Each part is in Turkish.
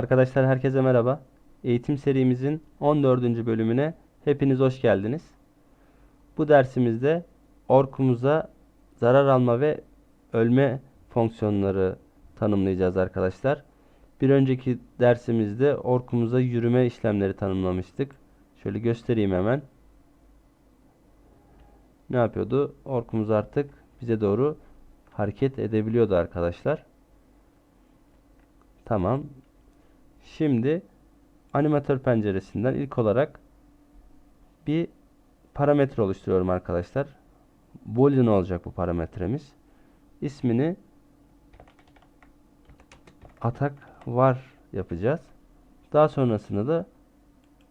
Arkadaşlar herkese merhaba. Eğitim serimizin 14. bölümüne hepiniz hoş geldiniz. Bu dersimizde orkumuza zarar alma ve ölme fonksiyonları tanımlayacağız arkadaşlar. Bir önceki dersimizde orkumuza yürüme işlemleri tanımlamıştık. Şöyle göstereyim hemen. Ne yapıyordu? Orkumuz artık bize doğru hareket edebiliyordu arkadaşlar. Tamam. Şimdi animatör penceresinden ilk olarak bir parametre oluşturuyorum arkadaşlar. Boolean olacak bu parametremiz. İsmini atak var yapacağız. Daha sonrasında da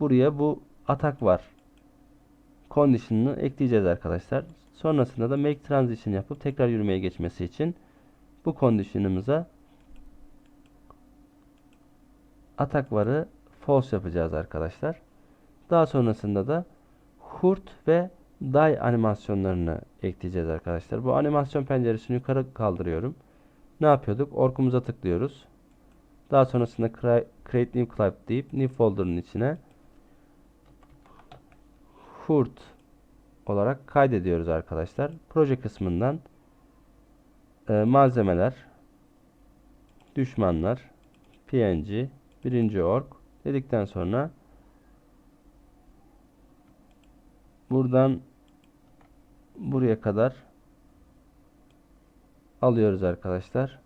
buraya bu atak var condition'ını ekleyeceğiz arkadaşlar. Sonrasında da make transition yapıp tekrar yürümeye geçmesi için bu condition'ımıza atak varı false yapacağız arkadaşlar. Daha sonrasında da hurt ve die animasyonlarını ekleyeceğiz arkadaşlar. Bu animasyon penceresini yukarı kaldırıyorum. Ne yapıyorduk? Orkumuza tıklıyoruz. Daha sonrasında create new clip deyip new folder'ın içine hurt olarak kaydediyoruz arkadaşlar. Proje kısmından e, malzemeler, düşmanlar, png, birinci org dedikten sonra buradan buraya kadar alıyoruz arkadaşlar.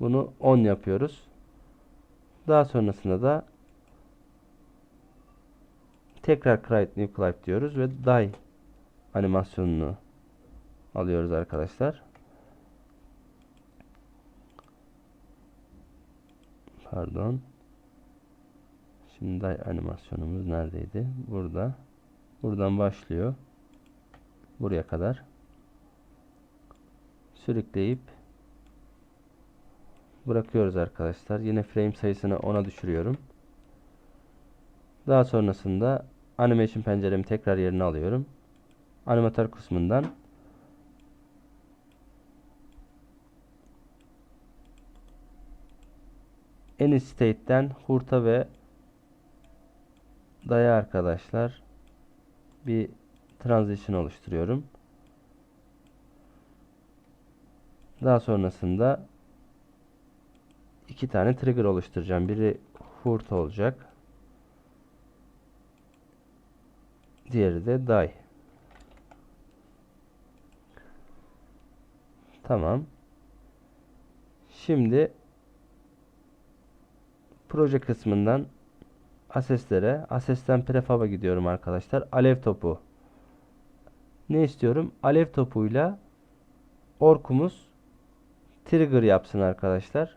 Bunu 10 yapıyoruz. Daha sonrasında da tekrar create new clip diyoruz ve die animasyonunu alıyoruz arkadaşlar. Pardon. Şimdi animasyonumuz neredeydi? Burada. Buradan başlıyor. Buraya kadar. Sürükleyip bırakıyoruz arkadaşlar. Yine frame sayısını 10'a düşürüyorum. Daha sonrasında animation penceremi tekrar yerine alıyorum. Animatör kısmından any state'ten hurta ve daya arkadaşlar bir transition oluşturuyorum. Daha sonrasında iki tane trigger oluşturacağım. Biri hurt olacak. Diğeri de die. Tamam. Şimdi proje kısmından aseslere, asesten prefab'a gidiyorum arkadaşlar. Alev topu. Ne istiyorum? Alev topuyla orkumuz trigger yapsın arkadaşlar.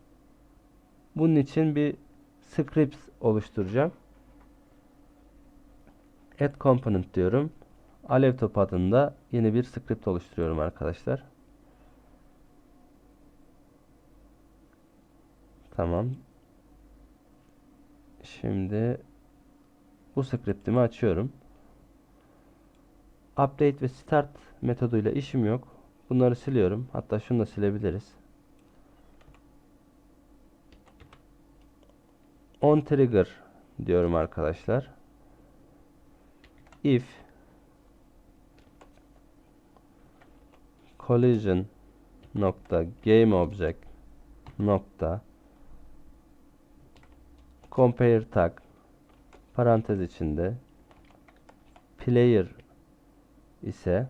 Bunun için bir script oluşturacağım. Add component diyorum. Alev top adında yeni bir script oluşturuyorum arkadaşlar. Tamam. Şimdi bu scriptimi açıyorum. Update ve start metoduyla işim yok. Bunları siliyorum. Hatta şunu da silebiliriz. On trigger diyorum arkadaşlar if collision nokta game object nokta compare tag parantez içinde player ise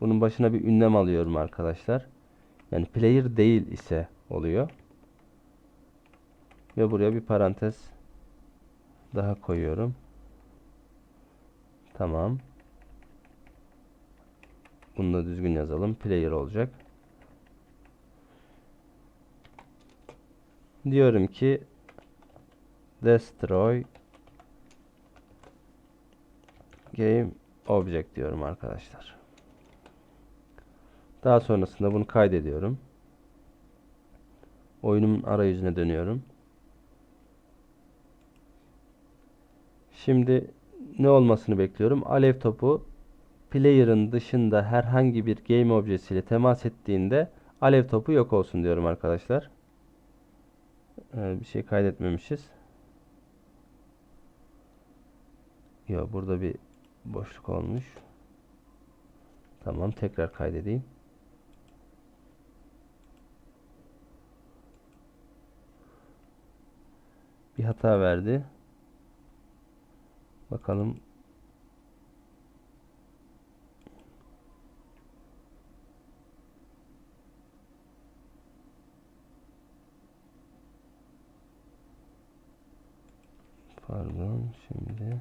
bunun başına bir ünlem alıyorum arkadaşlar. Yani player değil ise oluyor. Ve buraya bir parantez daha koyuyorum. Tamam. Bunu da düzgün yazalım. Player olacak. Diyorum ki destroy game object diyorum arkadaşlar. Daha sonrasında bunu kaydediyorum. Oyunun arayüzüne dönüyorum. Şimdi ne olmasını bekliyorum? Alev topu player'ın dışında herhangi bir game objesiyle temas ettiğinde alev topu yok olsun diyorum arkadaşlar. Ee, bir şey kaydetmemişiz. Yok burada bir boşluk olmuş. Tamam tekrar kaydedeyim. Bir hata verdi. Bakalım. Pardon şimdi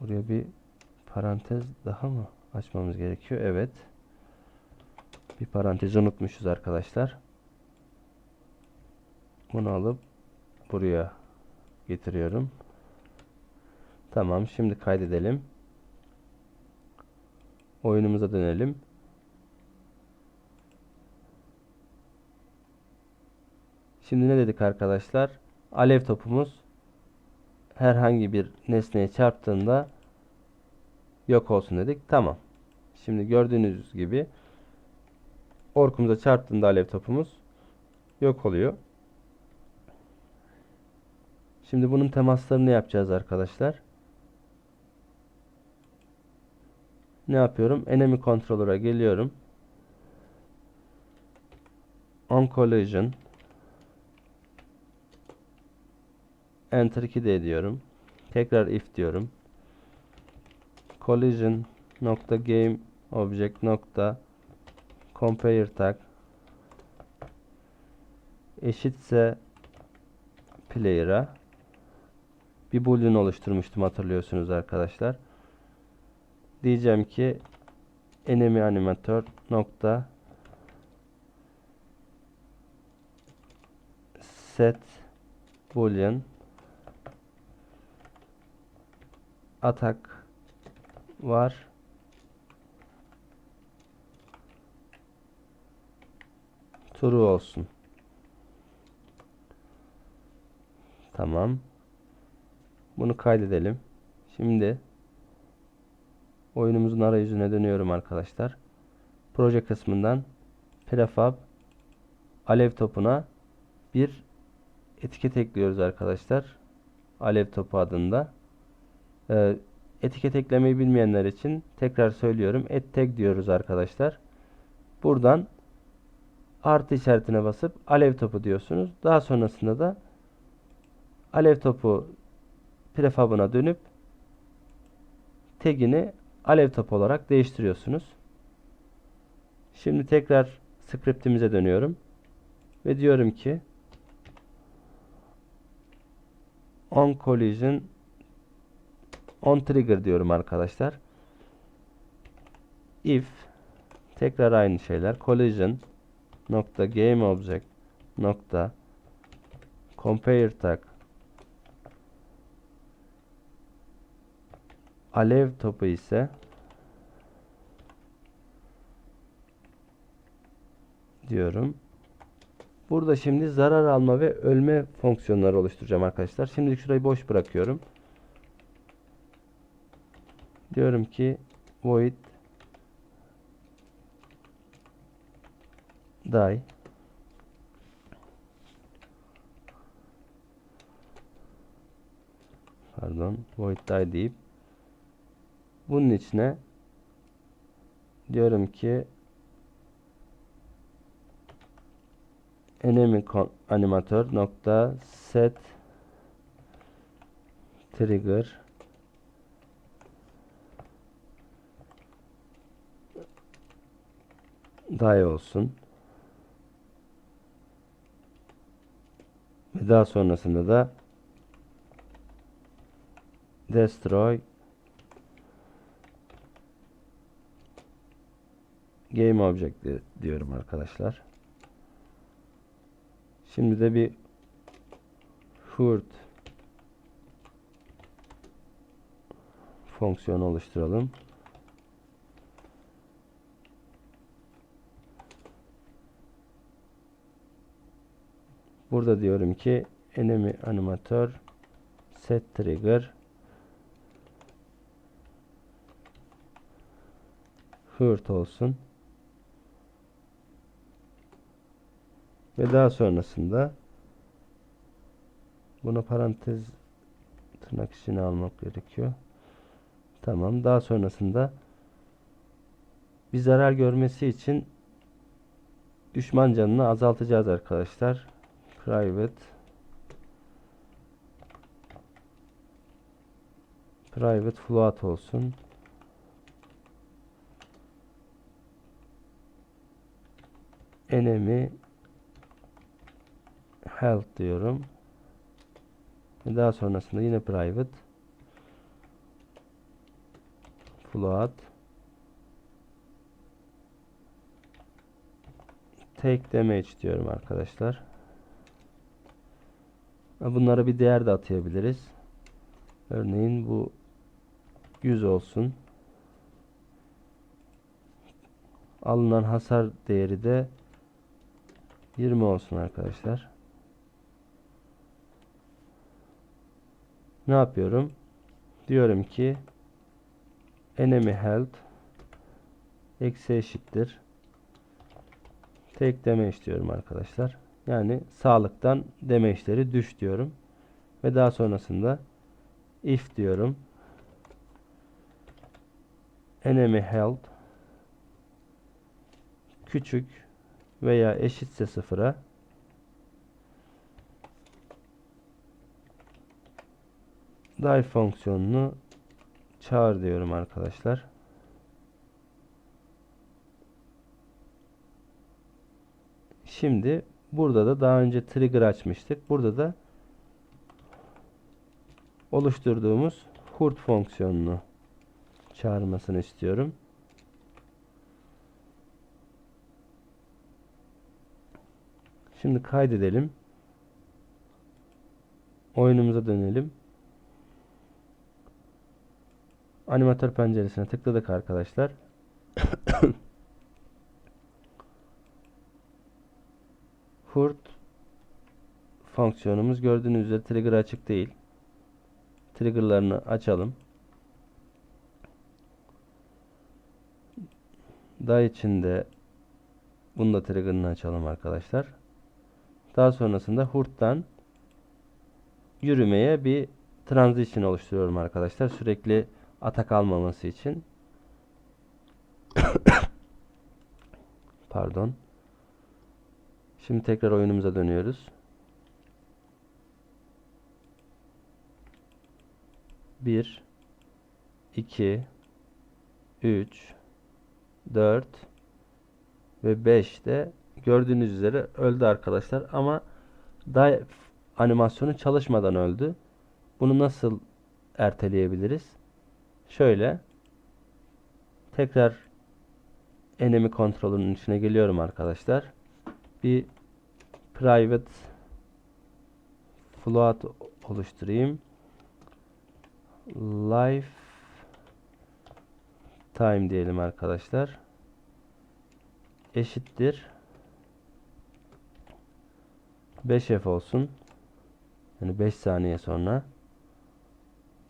buraya bir parantez daha mı açmamız gerekiyor? Evet. Bir parantez unutmuşuz arkadaşlar. Bunu alıp buraya getiriyorum. Tamam şimdi kaydedelim. Oyunumuza dönelim. Şimdi ne dedik arkadaşlar? Alev topumuz herhangi bir nesneye çarptığında yok olsun dedik. Tamam. Şimdi gördüğünüz gibi orkumuza çarptığında alev topumuz yok oluyor. Şimdi bunun temaslarını yapacağız arkadaşlar. Ne yapıyorum? Enemy Controller'a geliyorum. On Collision Enter 2 de ediyorum. Tekrar if diyorum. Collision nokta game object nokta compare tag eşitse player'a bir boolean oluşturmuştum hatırlıyorsunuz arkadaşlar. Diyeceğim ki enemy animator nokta set boolean atak var. True olsun. Tamam. Bunu kaydedelim. Şimdi oyunumuzun arayüzüne dönüyorum arkadaşlar. Proje kısmından prefab alev topuna bir etiket ekliyoruz arkadaşlar. Alev topu adında. Ee, etiket eklemeyi bilmeyenler için tekrar söylüyorum. Et tag diyoruz arkadaşlar. Buradan artı işaretine basıp alev topu diyorsunuz. Daha sonrasında da alev topu prefabına dönüp tagini alev topu olarak değiştiriyorsunuz. Şimdi tekrar scriptimize dönüyorum. Ve diyorum ki on collision on trigger diyorum arkadaşlar. If tekrar aynı şeyler collision nokta game object nokta compare tag alev topu ise diyorum. Burada şimdi zarar alma ve ölme fonksiyonları oluşturacağım arkadaşlar. Şimdi şurayı boş bırakıyorum. Diyorum ki void die. Pardon void die deyip bunun içine diyorum ki enemy animator nokta set trigger die olsun. Ve daha sonrasında da destroy game object diyorum arkadaşlar. Şimdi de bir hurt fonksiyonu oluşturalım. Burada diyorum ki enemy animator set trigger hurt olsun. Ve daha sonrasında bunu parantez tırnak içine almak gerekiyor. Tamam. Daha sonrasında bir zarar görmesi için düşman canını azaltacağız arkadaşlar. Private Private float olsun. Enemy health diyorum. Ve daha sonrasında yine private float take damage diyorum arkadaşlar. Bunlara bir değer de atayabiliriz. Örneğin bu 100 olsun. Alınan hasar değeri de 20 olsun arkadaşlar. Ne yapıyorum? Diyorum ki enemy health eksi eşittir. Tek damage diyorum arkadaşlar. Yani sağlıktan damage'leri düş diyorum. Ve daha sonrasında if diyorum. Enemy health küçük veya eşitse sıfıra die fonksiyonunu çağır diyorum arkadaşlar. Şimdi burada da daha önce trigger açmıştık. Burada da oluşturduğumuz hurt fonksiyonunu çağırmasını istiyorum. Şimdi kaydedelim. Oyunumuza dönelim. Animatör penceresine tıkladık arkadaşlar. Hurt fonksiyonumuz gördüğünüz üzere trigger açık değil. Triggerlarını açalım. Daha içinde bunu da trigger'ını açalım arkadaşlar. Daha sonrasında hurttan yürümeye bir transition oluşturuyorum arkadaşlar. Sürekli atak almaması için. Pardon. Şimdi tekrar oyunumuza dönüyoruz. Bir, iki, üç, dört ve beş de gördüğünüz üzere öldü arkadaşlar. Ama daha animasyonu çalışmadan öldü. Bunu nasıl erteleyebiliriz? Şöyle tekrar enemy kontrolünün içine geliyorum arkadaşlar. Bir private float oluşturayım. Life time diyelim arkadaşlar. Eşittir 5F olsun. Yani 5 saniye sonra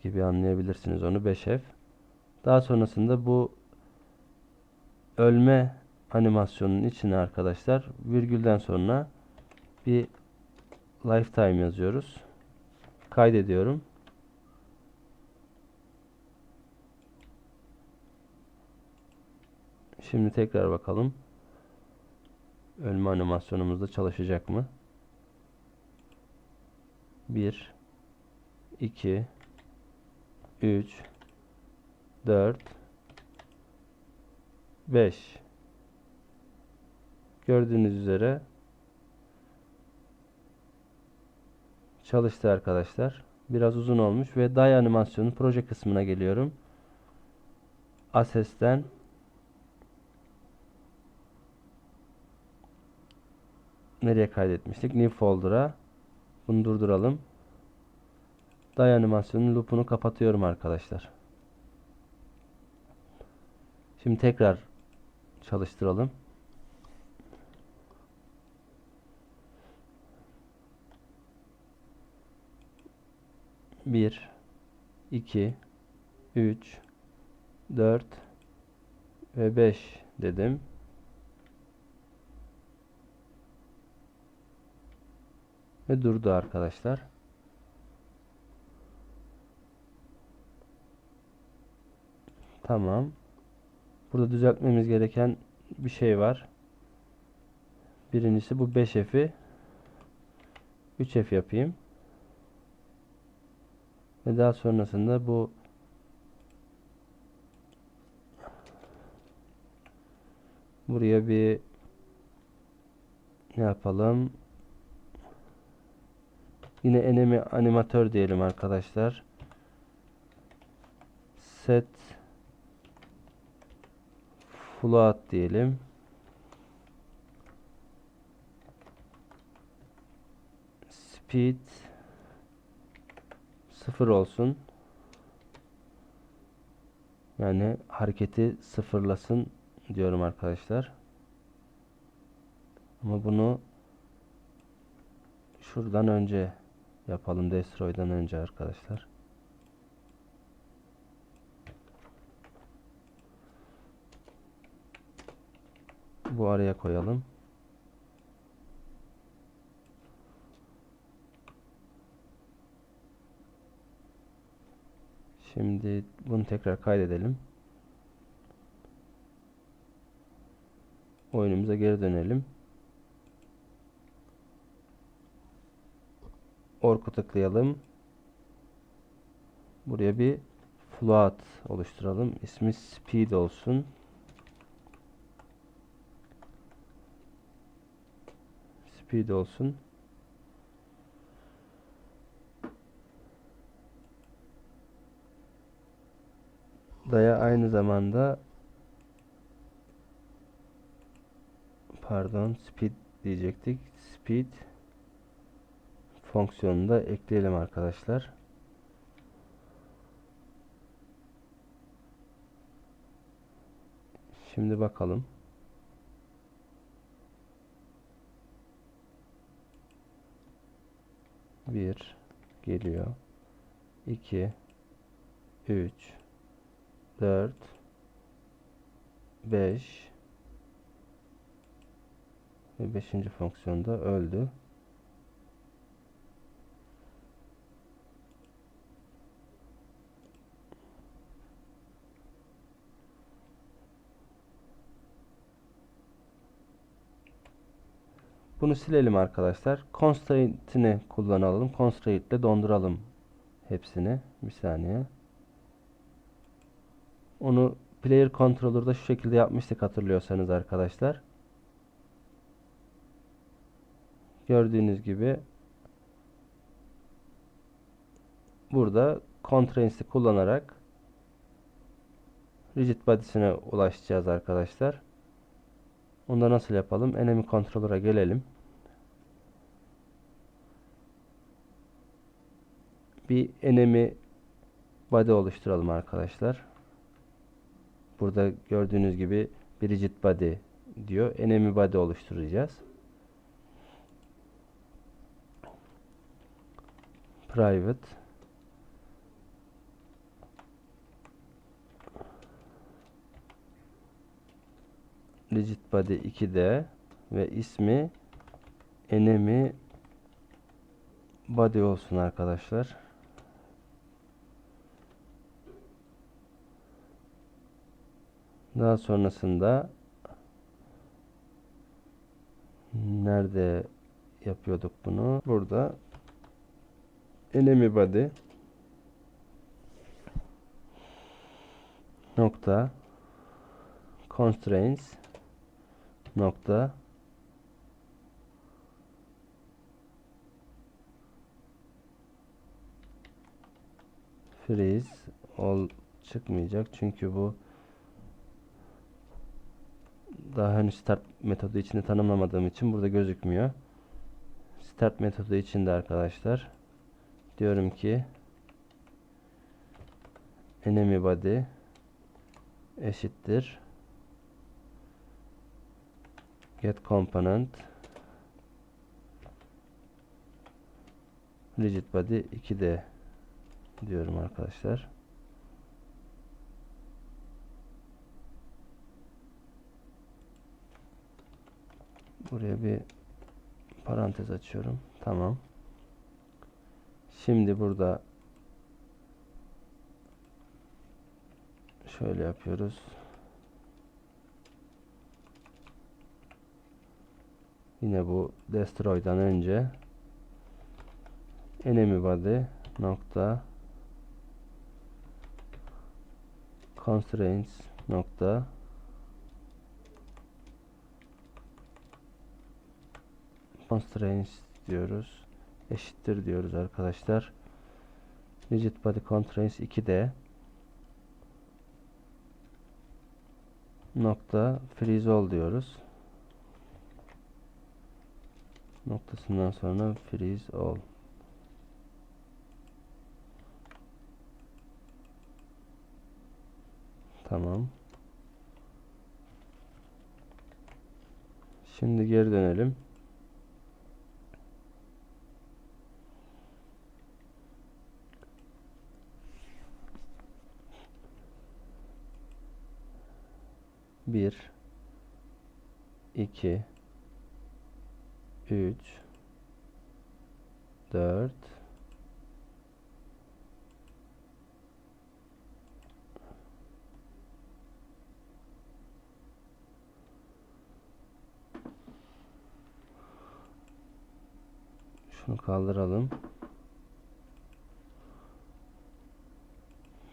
gibi anlayabilirsiniz onu 5F. Daha sonrasında bu ölme animasyonun içine arkadaşlar virgülden sonra bir lifetime yazıyoruz. Kaydediyorum. Şimdi tekrar bakalım. Ölme animasyonumuz da çalışacak mı? 1 2 3 4 5 Gördüğünüz üzere çalıştı arkadaşlar. Biraz uzun olmuş ve day animasyonu proje kısmına geliyorum. Asses'ten nereye kaydetmiştik? New folder'a bunu durduralım. Day animasyonun loop'unu kapatıyorum arkadaşlar. Şimdi tekrar çalıştıralım. Bir, iki, üç, dört ve beş dedim. Ve durdu arkadaşlar. Tamam. Burada düzeltmemiz gereken bir şey var. Birincisi bu 5F'i 3F yapayım. Ve daha sonrasında bu buraya bir ne yapalım? Yine enemy animatör diyelim arkadaşlar. Set float diyelim. Speed sıfır olsun. Yani hareketi sıfırlasın diyorum arkadaşlar. Ama bunu şuradan önce yapalım. Destroy'dan önce arkadaşlar. Bu araya koyalım. Şimdi bunu tekrar kaydedelim. Oyunumuza geri dönelim. Ork'u tıklayalım. Buraya bir float oluşturalım. İsmi speed olsun. Speed olsun. Daya aynı zamanda pardon speed diyecektik. Speed fonksiyonunu da ekleyelim arkadaşlar. Şimdi bakalım. Bir geliyor. 2 3 4 5 ve 5. fonksiyonda öldü. Bunu silelim arkadaşlar. Constraint'ini kullanalım. Constraint ile donduralım hepsini. Bir saniye. Onu Player Controller'da şu şekilde yapmıştık hatırlıyorsanız arkadaşlar. Gördüğünüz gibi burada Constraints'i kullanarak rigid body'sine ulaşacağız arkadaşlar. Onu da nasıl yapalım? Enemy Controller'a gelelim. Bir enemy body oluşturalım arkadaşlar. Burada gördüğünüz gibi bir body diyor. Enemy body oluşturacağız. Private rigid body 2'de ve ismi enemy body olsun arkadaşlar. Daha sonrasında nerede yapıyorduk bunu? Burada. Enemy body. Nokta. Constraints. Nokta. Freeze. Ol çıkmayacak çünkü bu daha henüz start metodu içinde tanımlamadığım için burada gözükmüyor. Start metodu içinde arkadaşlar diyorum ki enemy body eşittir get component rigid body 2D diyorum arkadaşlar. Buraya bir parantez açıyorum. Tamam. Şimdi burada şöyle yapıyoruz. Yine bu destroy'dan önce enemy body nokta constraints nokta constraints diyoruz. Eşittir diyoruz arkadaşlar. Rigid body constraints 2D nokta freeze all diyoruz. Noktasından sonra freeze all. Tamam. Şimdi geri dönelim. Bir, iki, üç, dört, Şunu kaldıralım.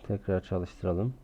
Tekrar çalıştıralım.